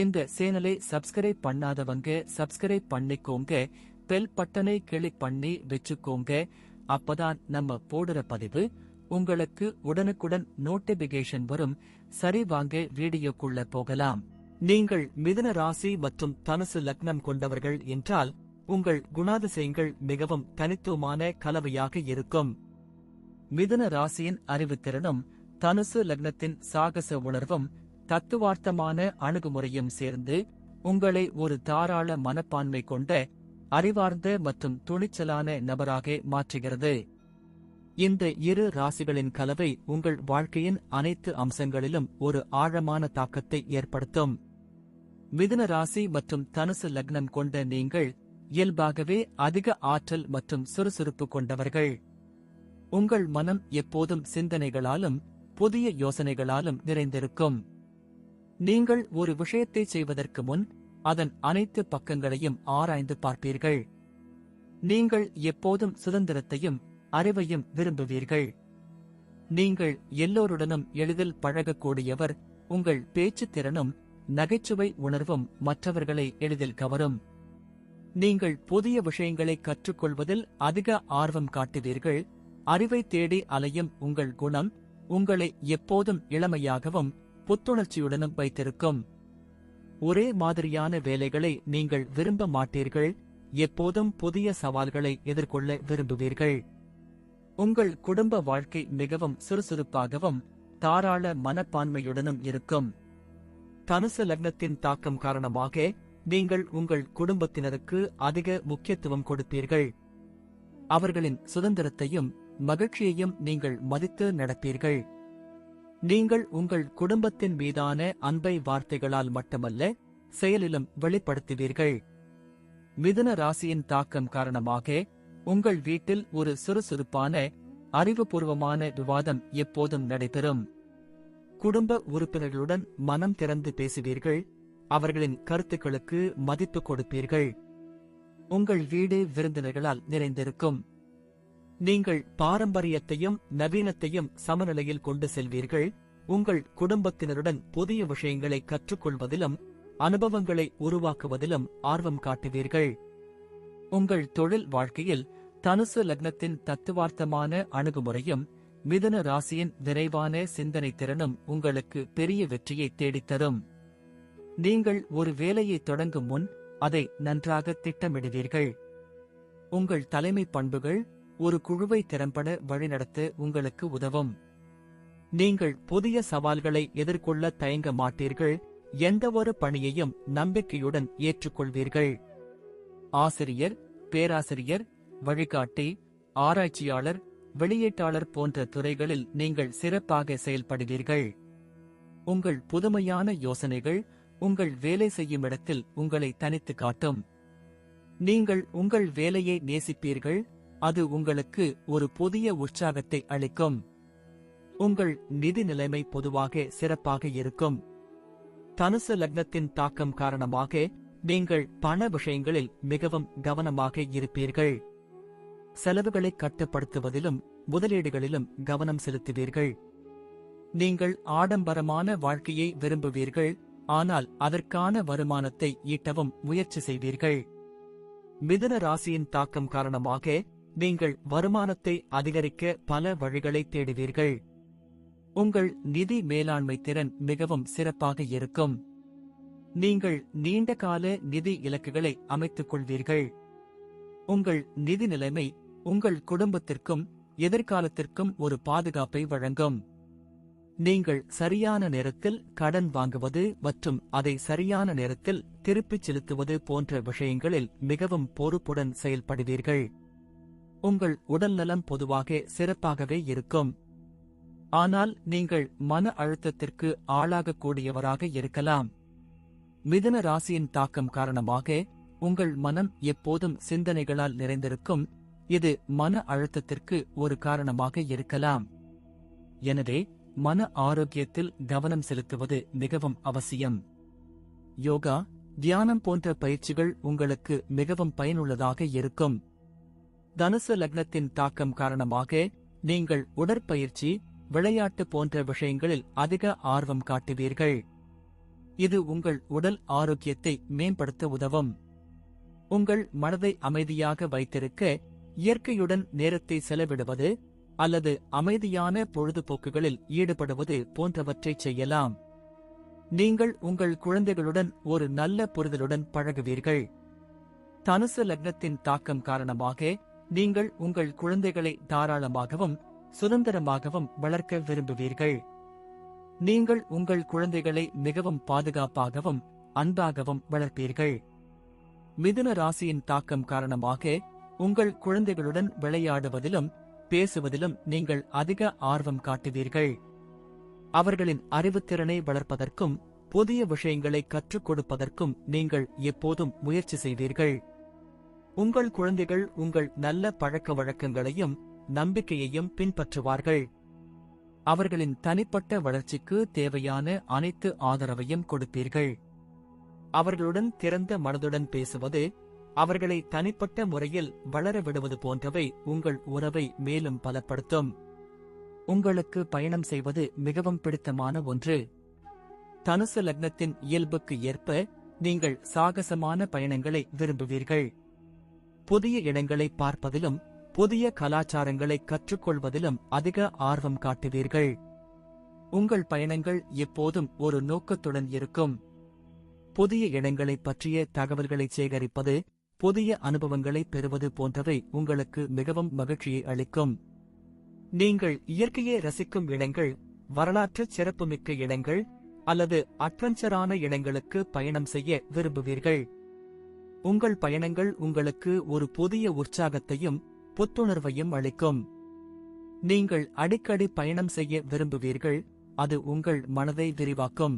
இந்த சேனலை சப்ஸ்கிரைப் பண்ணாதவங்க சப்ஸ்கிரைப் பண்ணிக்கோங்க. பெல் பட்டனை கிளிக் பண்ணி வச்சுக்கோங்க. அப்பதான் நம்ம போடுற பதிவு உங்களுக்கு உடனுக்குடன் நோட்டிபிகேஷன் வரும். சரி வாங்க வீடியோக்குள்ள போகலாம். நீங்கள் மிதுன ராசி மற்றும் தனுசு லக்னம் கொண்டவர்கள் என்றால் உங்கள் குணாதிசயங்கள் மிகவும் தனித்துவமான கலவையாக இருக்கும். மிதுன ராசியின் அறிவுத்திறனும் தனுசு லக்னத்தின் சாகச உணர்வும் தத்துவார்த்தமான அணுகுமுறையும் சேர்ந்து உங்களை ஒரு தாராள மனப்பான்மை கொண்ட அறிவார்ந்த மற்றும் துணிச்சலான நபராக மாற்றுகிறது. இந்த இரு ராசிகளின் கலவை உங்கள் வாழ்க்கையின் அனைத்து அம்சங்களிலும் ஒரு ஆழமான தாக்கத்தை ஏற்படுத்தும். மிதுன ராசி மற்றும் தனுசு லக்னம் கொண்ட நீங்கள் இயல்பாகவே அதிக ஆற்றல் மற்றும் சுறுசுறுப்பு கொண்டவர்கள். உங்கள் மனம் எப்போதும் சிந்தனைகளாலும் புதிய யோசனைகளாலும் நிறைந்திருக்கும். நீங்கள் ஒரு விஷயத்தை செய்வதற்கு முன் அதன் அனைத்து பக்கங்களையும் ஆராய்ந்து பார்ப்பீர்கள். நீங்கள் எப்போதும் சுதந்திரத்தையும் அறிவையும் விரும்புவீர்கள். நீங்கள் எல்லோருடனும் எளிதில் பழகக்கூடியவர் உங்கள் பேச்சு திறனும் நகைச்சுவை உணர்வும் மற்றவர்களை எளிதில் கவரும். நீங்கள் புதிய விஷயங்களை கற்றுக்கொள்வதில் அதிக ஆர்வம் காட்டுவீர்கள். அறிவை தேடி அலையும் உங்கள் குணம் உங்களை எப்போதும் இளமையாகவும் புத்துணர்ச்சியுடனும் வைத்திருக்கும். ஒரே மாதிரியான வேலைகளை நீங்கள் விரும்ப மாட்டீர்கள். எப்போதும் புதிய சவால்களை எதிர்கொள்ள விரும்புவீர்கள். உங்கள் குடும்ப வாழ்க்கை மிகவும் சுறுசுறுப்பாகவும் தாராள மனப்பான்மையுடனும் இருக்கும். தனுசு லக்னத்தின் தாக்கம் காரணமாக நீங்கள் உங்கள் குடும்பத்தினருக்கு அதிக முக்கியத்துவம் கொடுப்பீர்கள். அவர்களின் சுதந்திரத்தையும் மகிழ்ச்சியையும் நீங்கள் மதித்து நடப்பீர்கள். நீங்கள் உங்கள் குடும்பத்தின் மீதான அன்பை வார்த்தைகளால் மட்டுமல்ல செயலிலும் வெளிப்படுத்துவீர்கள். மிதுன ராசியின் தாக்கம் காரணமாக உங்கள் வீட்டில் ஒரு சுறுசுறுப்பான அறிவுபூர்வமான விவாதம் எப்போதும் நடைபெறும். குடும்ப உறுப்பினர்களுடன் மனம் திறந்து பேசுவீர்கள். அவர்களின் கருத்துக்களுக்கு மதிப்பு கொடுப்பீர்கள். உங்கள் வீடு விருந்தினர்களால் நிறைந்திருக்கும். நீங்கள் பாரம்பரியத்தையும் நவீனத்தையும் சமநிலையில் கொண்டு செல்வீர்கள். உங்கள் குடும்பத்தினருடன் புதிய விஷயங்களை கற்றுக்கொள்வதிலும் அனுபவங்களை உருவாக்குவதிலும் ஆர்வம் காட்டுவீர்கள். உங்கள் தொழில் வாழ்க்கையில் தனுசு லக்னத்தின் தத்துவார்த்தமான அணுகுமுறையும் மிதன ராசியின் விரைவான சிந்தனை திறனும் உங்களுக்கு பெரிய வெற்றியை தேடித்தரும். நீங்கள் ஒரு வேலையை தொடங்கும் முன் அதை நன்றாக திட்டமிடுவீர்கள். உங்கள் தலைமை பண்புகள் ஒரு குழுவை திறம்பட வழிநடத்த உங்களுக்கு உதவும். நீங்கள் புதிய சவால்களை எதிர்கொள்ள தயங்க மாட்டீர்கள். எந்தவொரு பணியையும் நம்பிக்கையுடன் ஏற்றுக்கொள்வீர்கள். ஆசிரியர் பேராசிரியர் வழிகாட்டி ஆராய்ச்சியாளர் வெளியீட்டாளர் போன்ற துறைகளில் நீங்கள் சிறப்பாக செயல்படுவீர்கள். உங்கள் புதுமையான யோசனைகள் உங்கள் வேலை செய்யும் இடத்தில் உங்களை தனித்து காட்டும். நீங்கள் உங்கள் வேலையை நேசிப்பீர்கள். அது உங்களுக்கு ஒரு புதிய உற்சாகத்தை அளிக்கும். உங்கள் நிதி நிலைமை பொதுவாக சிறப்பாக இருக்கும். தனுசு லக்னத்தின் தாக்கம் காரணமாக நீங்கள் பண விஷயங்களில் மிகவும் கவனமாக இருப்பீர்கள். செலவுகளை கட்டுப்படுத்துவதிலும் முதலீடுகளிலும் கவனம் செலுத்துவீர்கள். நீங்கள் ஆடம்பரமான வாழ்க்கையை விரும்புவீர்கள் ஆனால் அதற்கான வருமானத்தை ஈட்டவும் முயற்சி செய்வீர்கள். மிதுன ராசியின் தாக்கம் காரணமாக நீங்கள் வருமானத்தை அதிகரிக்க பல வழிகளை தேடுவீர்கள். உங்கள் நிதி மேலாண்மை திறன் மிகவும் சிறப்பாக இருக்கும். நீங்கள் நீண்ட கால நிதி இலக்குகளை அமைத்துக் கொள்வீர்கள். உங்கள் நிதி நிலைமை உங்கள் குடும்பத்திற்கும் எதிர்காலத்திற்கும் ஒரு பாதுகாப்பை வழங்கும். நீங்கள் சரியான நேரத்தில் கடன் வாங்குவது மற்றும் அதை சரியான நேரத்தில் திருப்பிச் செலுத்துவது போன்ற விஷயங்களில் மிகவும் பொறுப்புடன் செயல்படுவீர்கள். உங்கள் உடல்நலம் பொதுவாக சிறப்பாகவே இருக்கும். ஆனால் நீங்கள் மன அழுத்தத்திற்கு ஆளாகக்கூடியவராக இருக்கலாம். மிதுன ராசியின் தாக்கம் காரணமாக உங்கள் மனம் எப்போதும் சிந்தனைகளால் நிறைந்திருக்கும். இது மன அழுத்தத்திற்கு ஒரு காரணமாக இருக்கலாம். எனவே மன ஆரோக்கியத்தில் கவனம் செலுத்துவது மிகவும் அவசியம். யோகா தியானம் போன்ற பயிற்சிகள் உங்களுக்கு மிகவும் பயனுள்ளதாக இருக்கும். தனுசு லக்னத்தின் தாக்கம் காரணமாக நீங்கள் உடற்பயிற்சி விளையாட்டு போன்ற விஷயங்களில் அதிக ஆர்வம் காட்டுவீர்கள். இது உங்கள் உடல் ஆரோக்கியத்தை மேம்படுத்த உதவும். உங்கள் மனதை அமைதியாக வைத்திருக்க இயற்கையுடன் நேரத்தை செலவிடுவது அல்லது அமைதியான பொழுதுபோக்குகளில் ஈடுபடுவது போன்றவற்றை செய்யலாம். நீங்கள் உங்கள் குழந்தைகளுடன் ஒரு நல்ல புரிதலுடன் பழகுவீர்கள். தனுசு லக்னத்தின் தாக்கம் காரணமாக நீங்கள் உங்கள் குழந்தைகளை தாராளமாகவும் சுதந்திரமாகவும் வளர்க்க விரும்புவீர்கள். நீங்கள் உங்கள் குழந்தைகளை மிகவும் பாதுகாப்பாகவும் அன்பாகவும் வளர்ப்பீர்கள். மிதுன ராசியின் தாக்கம் காரணமாக உங்கள் குழந்தைகளுடன் விளையாடுவதிலும் பேசுவதிலும் நீங்கள் அதிக ஆர்வம் காட்டுவீர்கள். அவர்களின் அறிவுத்திறனை வளர்ப்பதற்கும் புதிய விஷயங்களை கற்றுக் கொடுப்பதற்கும் நீங்கள் எப்போதும் முயற்சி செய்வீர்கள். உங்கள் குழந்தைகள் உங்கள் நல்ல பழக்க வழக்கங்களையும் நம்பிக்கையையும் பின்பற்றுவார்கள். அவர்களின் தனிப்பட்ட வளர்ச்சிக்கு தேவையான அனைத்து ஆதரவையும் கொடுப்பீர்கள். அவர்களுடன் திறந்த மனதுடன் பேசுவது அவர்களை தனிப்பட்ட முறையில் வளர விடுவது போன்றவை உங்கள் உறவை மேலும் பலப்படுத்தும். உங்களுக்கு பயணம் செய்வது மிகவும் பிடித்தமான ஒன்று. தனுசு லக்னத்தின் இயல்புக்கு ஏற்ப நீங்கள் சாகசமான பயணங்களை விரும்புவீர்கள். புதிய இடங்களை பார்ப்பதிலும் புதிய கலாச்சாரங்களை கற்றுக்கொள்வதிலும் அதிக ஆர்வம் காட்டுவீர்கள். உங்கள் பயணங்கள் எப்போதும் ஒரு நோக்கத்துடன் இருக்கும். புதிய இடங்களைப் பற்றிய தகவல்களை சேகரிப்பது புதிய அனுபவங்களை பெறுவது போன்றவை உங்களுக்கு மிகவும் மகிழ்ச்சியை அளிக்கும். நீங்கள் இயற்கையை ரசிக்கும் இடங்கள் வரலாற்று சிறப்புமிக்க இடங்கள் அல்லது அட்வென்ச்சரான இடங்களுக்கு பயணம் செய்ய விரும்புவீர்கள். உங்கள் பயணங்கள் உங்களுக்கு ஒரு புதிய உற்சாகத்தையும் புத்துணர்வையும் அளிக்கும். நீங்கள் அடிக்கடி பயணம் செய்ய விரும்புவீர்கள் அது உங்கள் மனதை விரிவாக்கும்.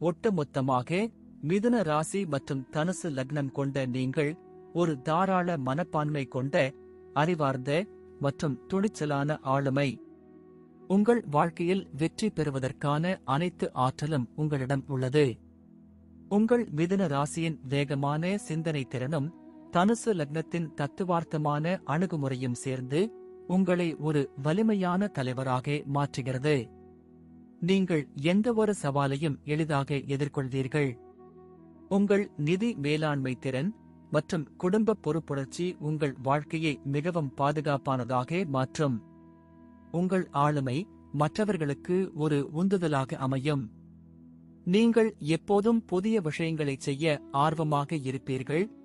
ஒட்டுமொத்தமாக மிதுன ராசி மற்றும் தனுசு லக்னம் கொண்ட நீங்கள் ஒரு தாராள மனப்பான்மை கொண்ட அறிவார்ந்த மற்றும் துணிச்சலான ஆளுமை. உங்கள் வாழ்க்கையில் வெற்றி பெறுவதற்கான அனைத்து ஆற்றலும் உங்களிடம் உள்ளது. உங்கள் மிதுன ராசியின் வேகமான சிந்தனை திறனும் தனுசு லக்னத்தின் தத்துவார்த்தமான அணுகுமுறையும் சேர்ந்து உங்களை ஒரு வலிமையான தலைவராக மாற்றுகிறது. நீங்கள் எந்தவொரு சவாலையும் எளிதாக எதிர்கொள்வீர்கள். உங்கள் நிதி மேலாண்மை திறன் மற்றும் குடும்ப பொறுப்புணர்ச்சி உங்கள் வாழ்க்கையை மிகவும் பாதுகாப்பானதாக மாற்றும். உங்கள் ஆளுமை மற்றவர்களுக்கு ஒரு உந்துதலாக அமையும். நீங்கள் எப்போதும் புதிய விஷயங்களைச் செய்ய ஆர்வமாக இருப்பீர்கள்.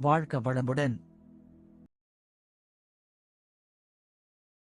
வாழ்க வளமுடன்.